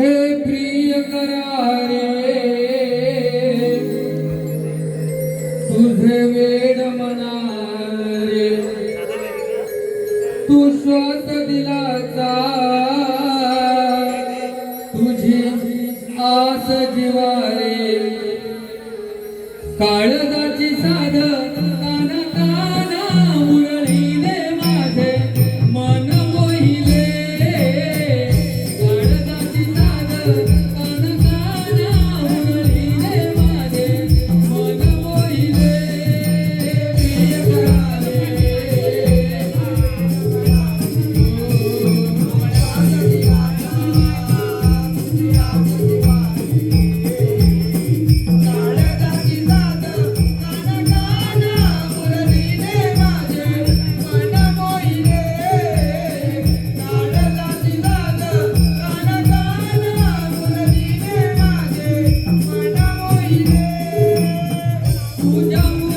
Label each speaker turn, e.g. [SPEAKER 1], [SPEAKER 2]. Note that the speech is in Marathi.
[SPEAKER 1] हे प्रिय करारे तुझे वेड मनारे तू श्वास दिलाचा तुझी आस जीवारे काळदा